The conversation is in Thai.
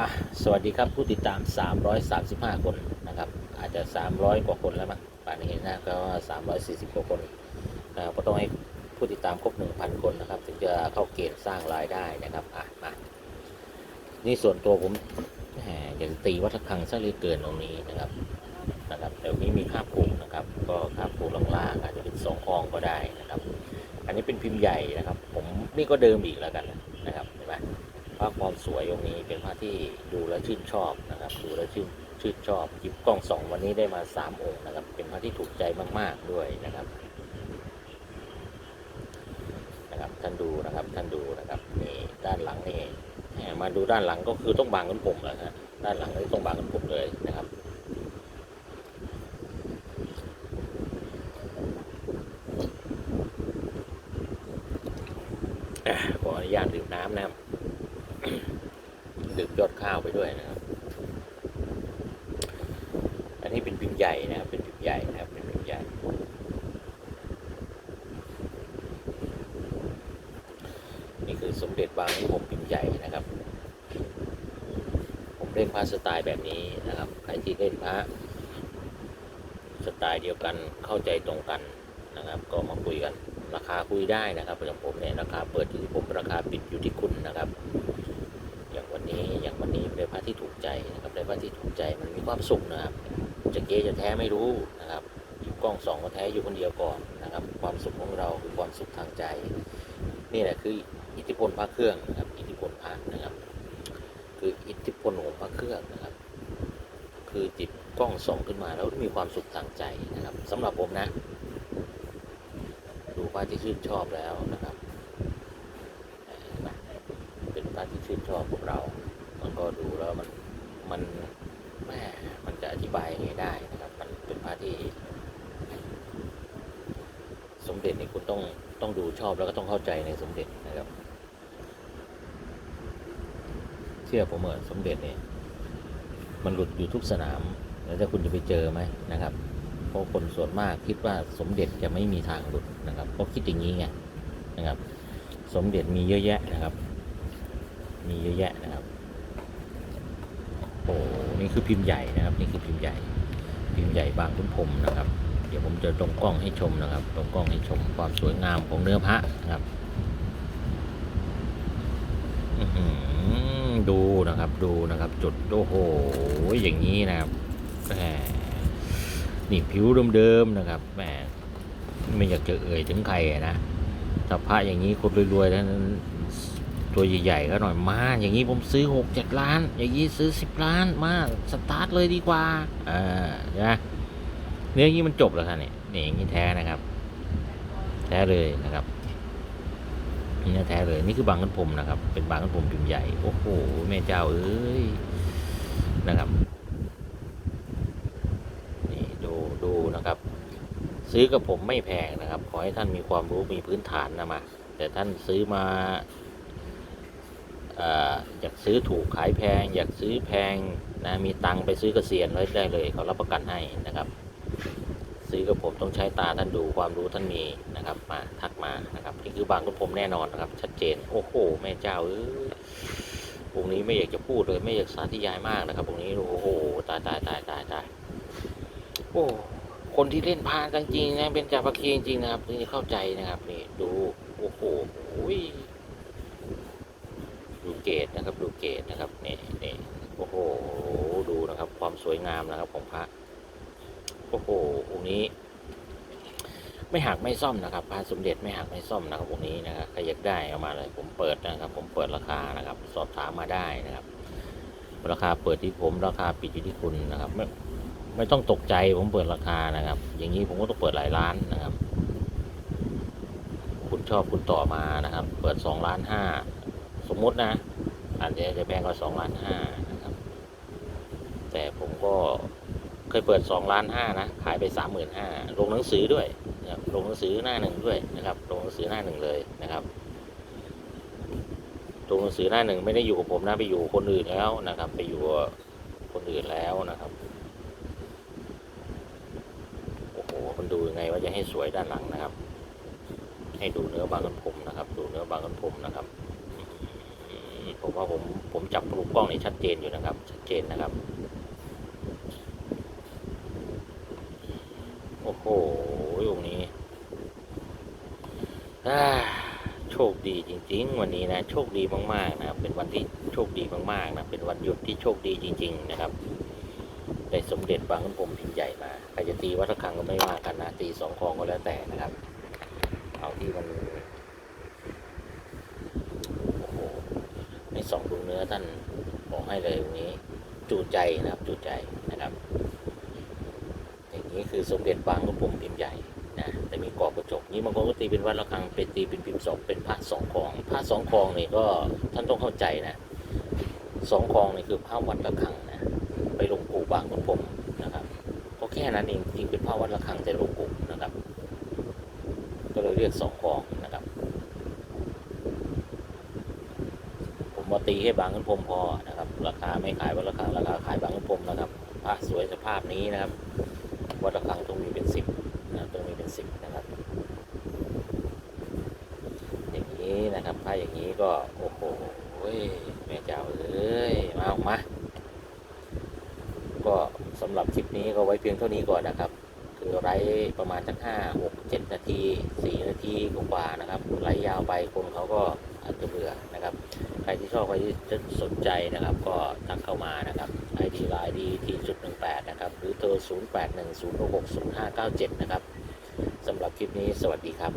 อะสวัสดีครับผู้ติดตาม 335 คนนะครับ อาจจะ 300 กว่าคนแล้วมั้งป่านนี้นะก็ 340 กว่าคนนะครับก็ต้องให้ผู้ติดตามครบ 1,000 คนนะครับ ถึงจะเข้าเกณฑ์สร้างรายได้นะครับอะมานี่ส่วนตัวผมแหมอยากจะตีวัฒคังซะเลือเกินตรงนี้นะครับนะครับแต่วันนี้มีค่าผูกนะครับ ก็ค่าผูกล่างๆอาจจะเป็นสององก็ได้นะครับ อันนี้เป็นพิมพ์ใหญ่นะครับ ผมนี่ก็เดิมอีกแล้วกันนะครับเห็นไหม ภาพความสวยองค์นี้เป็นภาพที่ดูแล้วชื่นชอบนะครับ ดูแล้วชื่นชื่นชอบหยิบกล้องสองวันนี้ได้มาสามองค์นะครับ เป็นภาพที่ถูกใจมาก ๆด้วยนะครับนะครับ ท่านดูนะครับท่านดูนะครับนี่ด้านหลังนี่มาดูด้านหลังก็คือต้องบางกันผมแหละฮะด้านหลังนี่ต้องบางกันผมเลยนะครับขออนุญาตดื่มน้ำนะครับ ดื่มยอดข้าวไปด้วยนะครับ อันนี้เป็นพิมพ์ใหญ่นะครับ เป็นพิมพ์ใหญ่นะครับ เป็นพิมพ์ใหญ่ นี่คือสมเด็จบางที่ผมพิมพ์ใหญ่นะครับ ผมเล่นพระสไตล์แบบนี้นะครับ ใครที่เล่นพระสไตล์เดียวกัน เข้าใจตรงกันนะครับ ก็มาคุยกัน ราคาคุยได้นะครับอย่างผมเนี่ยราคาเปิดอยู่ที่ผมราคาปิดอยู่ที่คุณนะครับ อย่างวันพระที่ถูกใจนะครับได้พระที่ถูกใจมันมีความสุขนะครับจะเกจะแท้ไม่รู้นะครับหยิบกล้องสองก็แท้อยู่คนเดียวก่อนนะครับ ความสุขของเราคือความสุขทางใจ นี่แหละคืออิทธิพลพระเครื่องนะครับอิทธิพลพระนะครับ คืออิทธิพลของพระเครื่องนะครับ คือจิตกล้องส่องขึ้นมาแล้วมีความสุขทางใจนะครับสำหรับผมนะ ดูพระที่ชื่นชอบแล้วนะครับเป็นพระที่ชื่นชอบพวกเรา ก็ดูแล้วมันมันแม่มันจะอธิบายยังไงได้นะครับ มันเป็นพระที่ สมเด็จนี่คุณต้องต้องดูชอบแล้วก็ต้องเข้าใจในสมเด็จนะครับ เชื่อผมเหอะสมเด็จเนี่ยมันหลุดอยู่ทุกสนาม แล้วถ้าคุณจะไปเจอไหมนะครับ เพราะคนส่วนมากคิดว่าสมเด็จจะไม่มีทางหลุดนะครับเพราะคิดอย่างนี้ไงนะครับ สมเด็จมีเยอะแยะนะครับ มีเยอะแยะนะครับ โอ้นี่คือพิมพ์ใหญ่นะครับ นี่คือพิมพ์ใหญ่ พิมพ์ใหญ่บางขุนพรมนะครับ เดี๋ยวผมจะตรงกล้องให้ชมนะครับ ตรงกล้องให้ชมความสวยงามของเนื้อพระนะครับดูนะครับดูนะครับ จุดโอ้โหอย่างนี้นะครับแหมนี่ผิวเดิมๆนะครับแหมไม่อยากจะเอ่ยถึงใครอะนะถ้าพระอย่างนี้คนรวยๆนั้น ตัวใหญ่ๆก็หน่อยมา อย่างนี้ผมซื้อหกเจ็ดล้าน อย่างนี้ซื้อสิบล้านมาสตาร์ทเลยดีกว่าอ่าใช่เนื้ออย่างนี้มันจบแล้วครับเนี่ยนี่อย่างนี้แท้นะครับ แท้เลยนะครับนี่นะแท้เลยนี่คือบางกันผมนะครับ เป็นบางกันผมพิมใหญ่โอ้โหแม่เจ้าเอ้ยนะครับนี่ดูดูนะครับ ซื้อกับผมไม่แพงนะครับ ขอให้ท่านมีความรู้มีพื้นฐานนะมาแต่ท่านซื้อมา อยากซื้อถูกขายแพง อยากซื้อแพงนะมีตังค์ไปซื้อกเกษียณไว้ได้เลยเขารับประกันให้นะครับ ซื้อกับผมต้องใช้ตาท่านดูความรู้ท่านมีนะครับมาทักมานะครับนี่คือบางกับผมแน่นอนนะครับ ชัดเจนโอ้โหแม่เจ้าเอ้ยวงนี้ไม่อยากจะพูดเลยไม่อยากสาธยายมากนะครับวงนี้โอ้โหตายตายตายตายตายโอ้คนที่เล่นพานกันจริงนะเป็นจ่าปะเคียจริงนะครับถึงเข้าใจนะครับนี่ดูโอ้โหอุ้ย เกตนะครับ ดูเกตนะครับนี่นี่โอ้โหดูนะครับ ความสวยงามนะครับของพระโอ้โหองค์นี้ ไม่หักไม่ซ่อมนะครับพระสมเด็จไม่หักไม่ซ่อมนะครับองค์นี้นะครับใครอยากได้เอามาเลย ผมเปิดนะครับ ผมเปิดราคานะครับ สอบถามมาได้นะครับ ราคาเปิดที่ผมราคาปิดอยู่ที่คุณนะครับไม่ไม่ต้องตกใจผมเปิดราคานะครับ อย่างนี้ผมก็ต้องเปิดหลายล้านนะครับ คุณชอบคุณต่อมานะครับ เปิดสองล้านห้าสมมตินะ อาจจะจะแพงกว่าสองล้านห้านะครับ แต่ผมก็เคยเปิดสองล้านห้านะ ขายไปสามหมื่นห้าลงหนังสือด้วยนะครับลงหนังสือหน้าหนึ่งด้วยนะครับ ลงหนังสือหน้าหนึ่งเลยนะครับลงหนังสือหน้าหนึ่งไม่ได้อยู่กับผมนะไปอยู่คนอื่นแล้วนะครับ ไปอยู่คนอื่นแล้วนะครับโอ้โหมันดูยังไงว่าจะให้สวยด้านหลังนะครับ ให้ดูเนื้อบางกันผมนะครับ ดูเนื้อบางกันผมนะครับ ผมว่าผมผมจับรูปกล้องนี่ชัดเจนอยู่นะครับ ชัดเจนนะครับ โอ้โหองนี้โชคดีจริง ๆ วันนี้นะ โชคดีมากๆนะครับเป็นวันที่โชคดีมากๆนะเป็นวันหยุดที่โชคดีจริง ๆ นะครับได้สมเด็จบางขุนพรมพิมพ์ใหญ่มาใครจะตีวัดระฆังก็ไม่ว่ากันนะตีสองคองก็แล้วแต่นะครับ เอาที่มันโอ้โหในส องดวงเนื้อท่านบอกให้เลยวันนี้จูใจนะครับจูใจนะครับ อย่างนี้คือสมเด็จบางขุนพรหมพิมพ์ใหญ่นะแต่มีกรอบกระจกนี้บางคนก็ตีเป็นวัดระฆังเป็นตีเป็นพิมพ์สองเป็นพระสองคองพระสองคลองนี่ก็ท่านต้องเข้าใจนะสองคลองนี่คือพระวัดระฆังนะไปลงปู่บางขุนพรหมนะครับก็แค่นั้นเองจริงเป็นพระวัดระฆังแต่ลงปู่นะครับ ก็เลยเรียกสองคลองนะครับ ผ มมาตีให้บางขุนพรมพอนะครับ ราคาไม่ขายวัดระฆังราคาขายบางขุนพรมนะครับพระสวยสภาพนี้นะครับวัดระฆังตรงมีเป็นสิบนะตรงมีเป็นสิบนะครับ อย่างนี้นะครับถ้าอย่างนี้ก็โอ้โหแม่เจ้าเอ้ยมาออกมาก็สำหรับคลิปนี้ก็ไว้เพียงเท่านี้ก่อนนะครับ คือไลฟ์ประมาณสักห้าหกเจ็ดนาทีสี่นาทีกว่านะครับไลฟ์ยาวไปคนเขาก็อาจจะเบื่อ ใครที่ชอบใครที่สนใจนะครับ ก็ทักเข้ามานะครับ ID ไลน์ดีทีจุดหนึ่งแปดนะครับ หรือโทรศูนย์แปดหนึ่งศูนย์หกศูนย์ห้าเก้าเจ็ดนะครับสำหรับคลิปนี้สวัสดีครับ